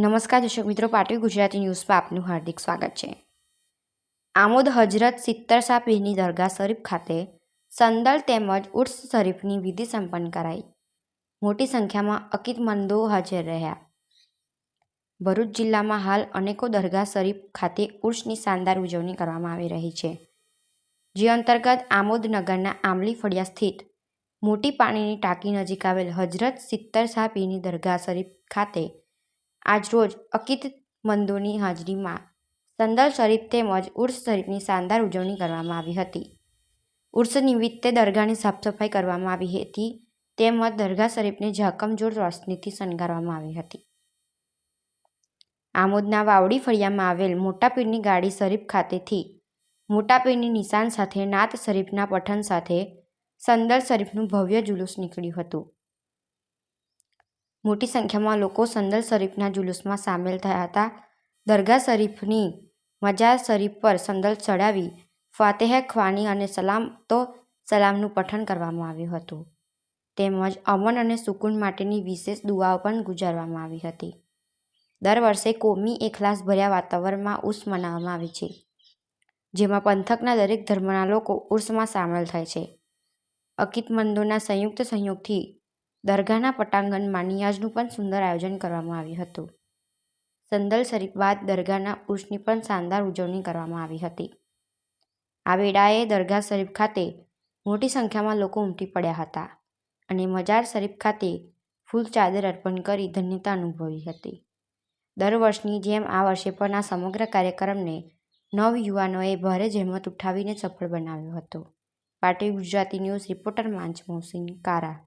નમસ્કાર દર્શક મિત્રો પાટવી ગુજરાતી ન્યૂઝમાં આપનું હાર્દિક સ્વાગત છે. આમોદ હજરત સિત્તર શાહ પીરની દરગાહ શરીફ ખાતે સંદલ તેમજ ઉર્સ શરીફની વિધિ સંપન્ન કરાઈ. મોટી સંખ્યામાં અકીદમંદો હાજર રહ્યા. ભરૂચ જિલ્લામાં હાલ અનેકો દરગાહ શરીફ ખાતે ઉર્સની શાનદાર ઉજવણી કરવામાં આવી રહી છે. જે અંતર્ગત આમોદ નગરના આંબલી ફળિયા સ્થિત મોટી પાણીની ટાંકી નજીક આવેલ હજરત સિત્તર શાહ પીરની દરગાહ શરીફ ખાતે આજરોજ અકીદમંદોની હાજરીમાં સંદલ શરીફ તેમજ ઉર્સ શરીફની શાનદાર ઉજવણી કરવામાં આવી હતી. ઉર્સ નિમિત્તે દરગાહની સાફસફાઈ કરવામાં આવી હતી તેમજ દરગાહ શરીફને ઝાકમજોળ રોશનીથી શણગારવામાં આવી હતી. આમોદના વાવડી ફળિયામાં આવેલ મોટા પીરની ગાડી શરીફ ખાતેથી મોટા પીરની નિશાન સાથે નાત શરીફના પઠન સાથે સંદલ શરીફનું ભવ્ય જુલુસ નીકળ્યું હતું. મોટી સંખ્યામાં લોકો સંદલ શરીફના જુલુસમાં સામેલ થયા હતા. દરગાહ શરીફની મજાર શરીફ પર સંદલ ચડાવી ફાતેહ, ખ્વાની અને સલામ તો સલામનું પઠન કરવામાં આવ્યું હતું. તેમજ અમન અને સુકૂન માટેની વિશેષ દુઆઓ પણ ગુજારવામાં આવી હતી. દર વર્ષે કોમી એખલાસ ભર્યા વાતાવરણમાં ઉર્સ મનાવવામાં આવે છે, જેમાં પંથકના દરેક ધર્મના લોકો ઉર્સમાં સામેલ થાય છે. અકીદમંદોના સંયુક્ત સહયોગથી દરગાહના પટાંગણમાં નિયાઝનું પણ સુંદર આયોજન કરવામાં આવ્યું હતું. સંદલ શરીફ બાદ દરગાહના ઉર્ષની પણ શાનદાર ઉજવણી કરવામાં આવી હતી. આ વેળાએ દરગાહ શરીફ ખાતે મોટી સંખ્યામાં લોકો ઉમટી પડ્યા હતા અને મજાર શરીફ ખાતે ફૂલ ચાદર અર્પણ કરી ધન્યતા અનુભવી હતી. દર વર્ષની જેમ આ વર્ષે પણ આ સમગ્ર કાર્યક્રમને નવ યુવાનોએ ભારે જહેમત ઉઠાવીને સફળ બનાવ્યો હતો. પાટી ગુજરાતી ન્યૂઝ રિપોર્ટર માંચ મોહસિન કારા